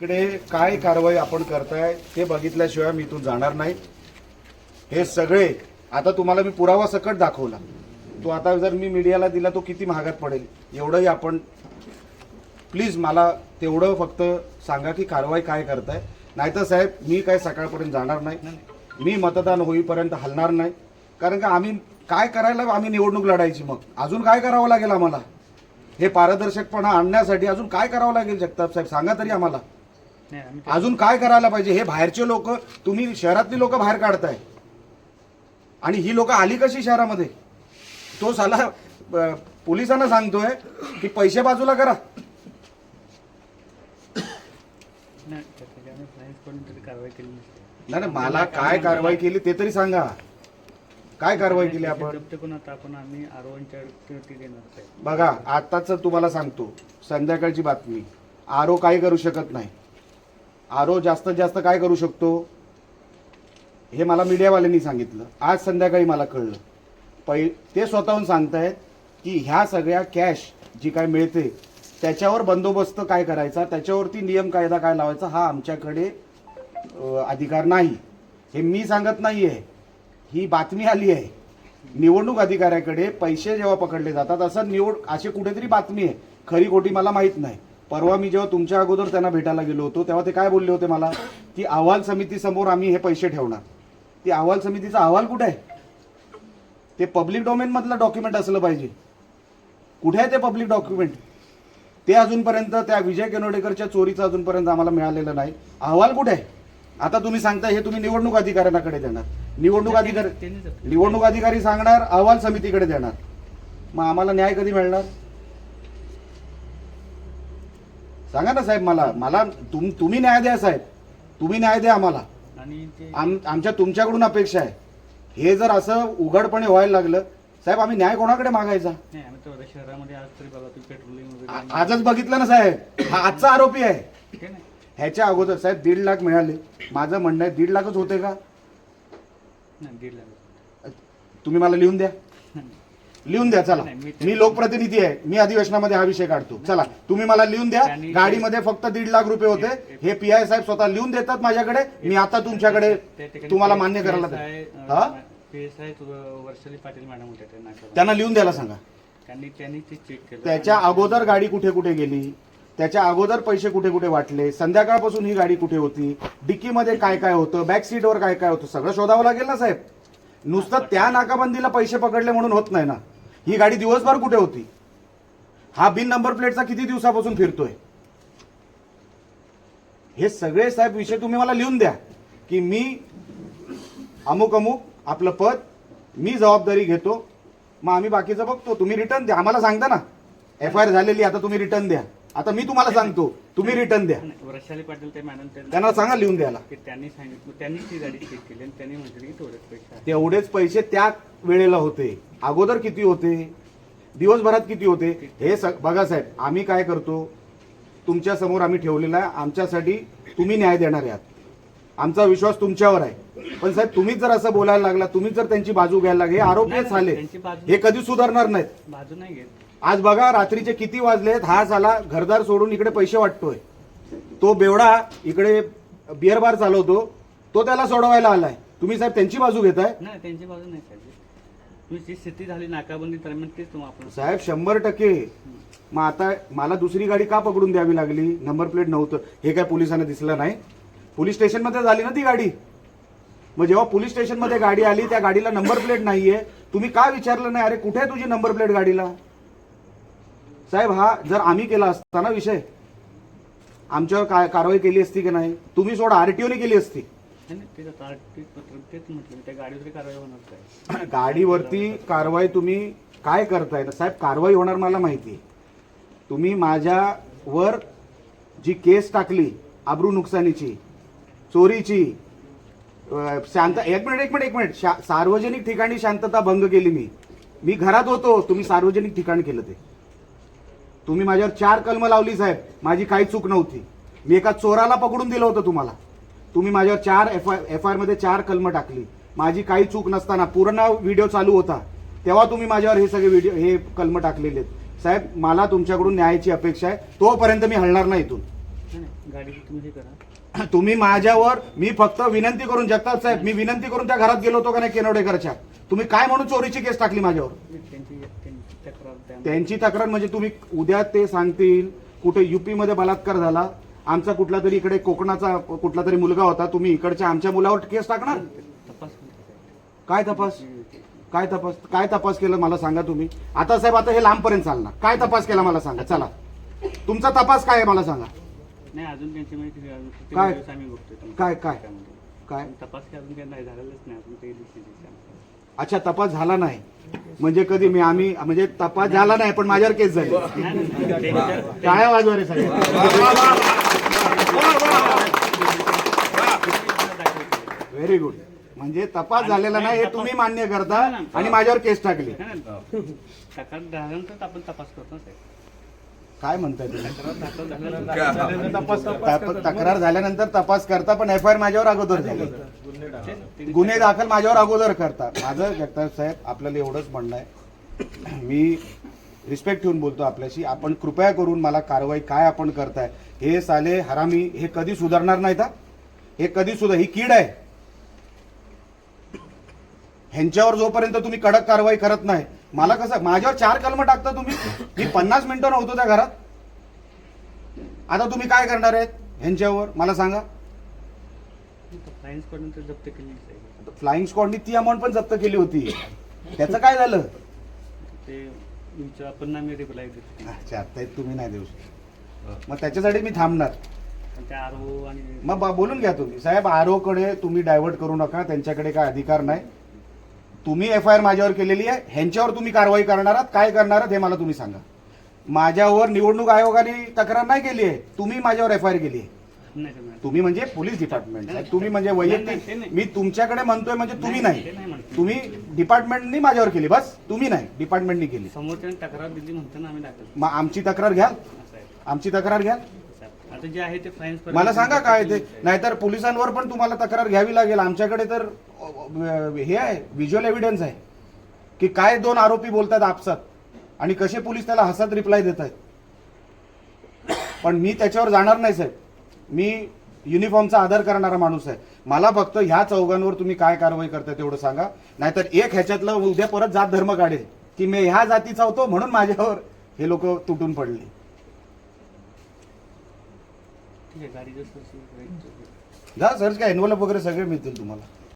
इकडे काय कारवाई आपण करताय ते बघितल्याशिवाय मी इथून जाणार नाही. हे सगळे आता तुम्हाला मी पुरावा सकट दाखवला. तो आता जर मी मीडियाला दिला तो किती महागात पडेल? एवढंही आपण प्लीज मला तेवढं फक्त सांगा की कारवाई काय करताय. नाहीतर साहेब मी काय सकाळपर्यंत जाणार नाही. मी मतदान होईपर्यंत हलणार नाही. कारण का आम्ही काय करायला आम्ही निवडणूक लढायची मग. अजून काय करावं लागेल आम्हाला? हे पारदर्शकपणा आणण्यासाठी अजून काय करावं लागेल जगताप साहेब? सांगा तरी आम्हाला. अजून काय करायला पाहिजे? हे बाहेरचे लोक तुम्ही शहरातली लोक बाहेर काढताय. आणि ही लोक आली कशी शहरामध्ये? तो साला पोलिसांना सांगतोय की पैसे बाजूला करा. नाही मला काय कारवाई केली ते तरी सांगा. काय कारवाई केली आपण? बघा आताच तुम्हाला सांगतो संध्याकाळची बातमी. आरो काय करू शकत नाही. आरो जास्तीत जास्त काय करू शकतो? हे मला मीडियावाल्यांनी सांगितलं. आज संध्याकाळी मला कळलं. पै ते स्वतःहून सांगतायत की ह्या सगळ्या कॅश जी काय मिळते त्याच्यावर बंदोबस्त काय करायचा त्याच्यावरती नियम कायदा काय लावायचा हा आमच्याकडे अधिकार नाही. हे मी सांगत नाही आहे ही बातमी आली आहे. निवडणूक अधिकाऱ्याकडे पैसे जेव्हा पकडले जातात असं निवड अशी कुठेतरी बातमी आहे. खरी खोटी मला माहीत नाही. परवा मी जेव्हा तुमच्या अगोदर त्यांना भेटायला गेलो होतो तेव्हा ते काय बोलले होते मला? की अहवाल समितीसमोर आम्ही हे पैसे ठेवणार. ती अहवाल समितीचा अहवाल कुठे आहे? ते पब्लिक डोमेन मधलं डॉक्युमेंट असलं पाहिजे. कुठे आहे ते पब्लिक डॉक्युमेंट ते अजूनपर्यंत त्या विजय केनोडेकरच्या चोरीचं अजूनपर्यंत आम्हाला मिळालेलं नाही. अहवाल कुठे आहे? आता तुम्ही सांगताय हे तुम्ही निवडणूक अधिकाऱ्यांकडे देणार. निवडणूक अधिकारी निवडणूक अधिकारी सांगणार अहवाल समितीकडे देणार. मग आम्हाला न्याय कधी मिळणार? सांगा ना साहेब मला मला तुम तुम्ही न्याय द्या साहेब. तुम्ही न्याय द्या आम्हाला. आणि ते आम आमच्या तुमच्याकडून अपेक्षा आहे. हे जर असं उघडपणे व्हायला लागलं साहेब आम्ही न्याय कोणाकडे मागायचा? नाही आम्ही तेवढ्या शहरामध्ये आज तरी बघा तुम्ही पेट्रोलिंग आ- वगैरे आजच बघितलं ना साहेब. हा आजचा आरोपी आहे. ठीक आहे ना? ह्याच्या अगोदर साहेब दीड लाख मिळाले. माझं म्हणणं आहे दीड लाखच होते का? नाही दीड लाख तुम्ही मला लिहून द्या. लिहून द्या चला. मी लोकप्रतिनिधी आहे. मी अधिवेशनामध्ये हा विषय काढतो. चला तुम्ही मला लिहून द्या. गाडीमध्ये फक्त दीड लाख रुपये होते. हे पी आय साहेब स्वतः लिहून देतात माझ्याकडे. मी आता तुमच्याकडे तुम्हाला मान्य करायला हा. त्यांना लिहून द्यायला सांगा. त्याच्या अगोदर गाडी कुठे कुठे गेली? त्याच्या अगोदर पैसे कुठे कुठे वाटले? संध्याकाळपासून ही गाडी कुठे होती? डिक्कीमध्ये काय काय होतं? बॅक सीटवर काय काय होतं? सगळं शोधावं लागेल ना साहेब? नुसतं त्या नाकाबंदीला पैसे पकडले म्हणून होत नाही ना. ही गाडी दिवसभर कुठे होती? हा बिन नंबर प्लेटचा किती दिवसापासून फिरतोय? हे सगळे साहेब विषय तुम्ही मला लिहून द्या की मी अमुक अमुक आपलं पद मी जबाबदारी घेतो मग आम्ही बाकीचं बघतो. तुम्ही रिटर्न द्या. आम्हाला सांगता ना. एफ आय आर झालेली आता तुम्ही रिटर्न द्या. आता मी तुम्हाला सांगतो तुम्ही रिटर्न द्या. वृषाली पाटील ते मॅडम त्यांना सांगा लिहून द्यायला. की त्यांनी सांगितलं त्यांनी ती गाडी चेक केली आणि त्यांनी म्हटलं की तेवढेच पैसे आहेत. तेवढेच पैसे त्या वेळेला होते. अगोदर किती होते? दिवसभरात किती होते? हे सग बघा साहेब आम्ही काय करतो? तुमच्यासमोर आम्ही ठेवलेला आहे. आमच्यासाठी तुम्ही न्याय देणार आहात. आमचा विश्वास तुमच्यावर आहे. पण साहेब तुम्हीच जर असं बोलायला लागला तुम्हीच जर त्यांची बाजू घ्यायला लागले हे आरोपीच झाले. त्यांची बाजू- हे कधी सुधारणार नाहीत. बाजू नाही घेत. आज बघा रात्रीचे किती वाजलेत हा झाला घरदार सोडून इकडे पैसे वाटतोय. तो बेवडा इकडे बिअर बार चालवतो तो त्याला सोडवायला आलाय. तुम्ही साहेब त्यांची बाजू घेताय? नाही त्यांची बाजू नाही साहेब. तुम्ही जी स्थिती झाली नाकाबंदी दरम्यान तेच आपण साहेब शंभर टक्के. मग आता मला दुसरी गाडी का पकडून द्यावी लागली? नंबर प्लेट नव्हतं. हे काय पोलिसांना दिसलं नाही. पोलीस स्टेशनमध्ये झाली ना ती गाडी? मग जेव्हा पोलीस स्टेशनमध्ये गाडी आली त्या गाडीला नंबर प्लेट नाहीये. तुम्ही का विचारलं नाही? अरे कुठे आहे तुझी नंबर प्लेट गाडीला? साहेब हा जर आम्ही केला असता ना विषय आमच्यावर काय कारवाई केली असती की नाही? तुम्ही सोडा आरटीओने केली असती. गाडीवरती कारवाई तुम्ही काय करताय? साहेब कारवाई होणार मला माहिती तुम्ही माझ्यावर जी केस टाकली आबरू नुकसानीची चोरीची शांत एक मिनिट एक मिनिट एक मिनिट. सार्वजनिक ठिकाणी शांतता भंग केली मी. मी घरात होतो तुम्ही सार्वजनिक ठिकाण केलं ते. तुम्ही माझ्यावर चार कलम लावली साहेब. माझी काही चूक नव्हती. मी एका चोराला पकडून दिलं होतं तुम्हाला. तुम्ही माझ्यावर चार एफ आय एफ आय आरमध्ये चार कलम टाकली. माझी काही चूक नसताना पूर्ण व्हिडिओ चालू होता. तेव्हा तुम्ही माझ्यावर हे सगळे व्हिडिओ हे कलम टाकलेले आहेत. साहेब मला तुमच्याकडून न्यायाची अपेक्षा आहे. तोपर्यंत मी हलणार नाही इथून. तुम्ही माझ्यावर मी फक्त विनंती करून जगताप साहेब मी विनंती करून त्या घरात गेलो होतो का नाही केनवडेकरच्या? तुम्ही काय म्हणून चोरीची केस टाकली माझ्यावर? तक्रार त्यांची तक्रार म्हणजे तुम्ही उद्या ते सांगतील कुठे युपी मध्ये बलात्कार झाला आमचा कुठला तरी इकडे कोकणाचा कुठला तरी मुलगा होता तुम्ही इकडच्या आमच्या मुलावर केस टाकणार. काय तपास? काय तपास? काय तपास केला मला सांगा तुम्ही? आता साहेब आता हे लांबपर्यंत चालणार. काय तपास केला मला सांगा? चला. तुमचा तपास काय आहे मला सांगा? नाही अजून त्यांची माहिती काय? काय- काय? काय? तपास अजून काही नाही झालेलंच नाही अजून काही. अच्छा तपास झाला नाही. म्हणजे कधी मी आम्ही म्हणजे तपास झाला नाही पण माझ्यावर केस झाली टाळ्या वाजवा रे व्हेरी गुड म्हणजे तपास झालेला नाही हे तुम्ही मान्य करता आणि माझ्यावर केस टाकली आपण तपास करतो साहेब. काय म्हणताय तुम्ही? तक्रार झाल्यानंतर तपास करता पण एफ आय आर माझ्यावर अगोदर झाली. गुन्हे दाखल माझ्यावर अगोदर करता. माझं जगताप साहेब आपल्याला एवढंच म्हणणं आहे. मी रिस्पेक्ट ठेवून बोलतो आपल्याशी. आपण कृपया करून मला कारवाई काय आपण करताय हे साले हरामी हे कधी सुधारणार नाहीत हा? हे कधी सुद्धा ही कीड आहे. ह्यांच्यावर जोपर्यंत तुम्ही कडक कारवाई करत नाही मला कसं माझ्यावर चार कलम टाकता तुम्ही? मी पन्नास मिनिटं नव्हतो त्या घरात. आता तुम्ही काय करणार आहेत ह्यांच्यावर? मला सांगा. फ्लाइंग स्क्वॉडनं ते जप्त केली साहेब. फ्लाइंग स्क्वॉडनी ती अमाऊंट पण जप्त केली होती. त्याचं काय झालं? ते तुमच्या आपण आम्ही रिप्लाय देतो अच्छा ते तुम्ही नाही देऊ शकत. मग त्याच्यासाठी मी थांबणार. पण त्या आर ओ आणि मग बा- बोलून घ्या तुम्ही. साहेब आरो कडे तुम्ही डायव्हर्ट करू नका. त्यांच्याकडे काय अधिकार नाही. तुम्ही एफ आय आर माझ्यावर केलेली आहे ह्यांच्यावर तुम्ही कारवाई करणार आहात काय करणार आहात हे मला तुम्ही सांगा. माझ्यावर निवडणूक आयोगाने तक्रार नाही केली आहे तुम्ही माझ्यावर एफ आय आर केली आहे. नाही नाही. तुम्ही म्हणजे पोलीस डिपार्टमेंट तुम्ही म्हणजे नाही, वैयक्तिक नाही. मी तुमच्याकडे म्हणतोय म्हणजे तुम्ही नाही, नाही. ते नाही म्हणतो. तुम्ही डिपार्टमेंटनी माझ्यावर केली बस. तुम्ही नाही डिपार्टमेंटनी केली. समोरच्याने तक्रार दिली म्हणतो ना आम्ही दाखल मग आमची तक्रार घ्याल. असं आहे आमची तक्रार घ्याल. आता जे आहे ते फ्लाइंग मला सांगा काय ते. नाहीतर पोलिसांवर पण तुम्हाला तक्रार घ्यावी लागेल. आमच्याकडे तर अ, हे आहे व्हिज्युअल एव्हिडन्स आहे. की काय दोन आरोपी बोलतात आपसात. आणि कसे पोलीस त्याला हसत रिप्लाय देत आहेत. पण मी त्याच्यावर जाणार नाही साहेब. मी युनिफॉर्मचा आदर करणारा माणूस आहे. मला फक्त ह्या चौघांवर तुम्ही काय कारवाई करताय तेवढं सांगा. नाहीतर एक ह्याच्यातलं उद्या परत जात धर्म काढेल. की मी ह्या जातीचा होतो म्हणून माझ्यावर हे लोक तुटून पडले. ठीक आहे जा सर्च काय एनवलप वगैरे सगळे मिळतील तुम्हाला.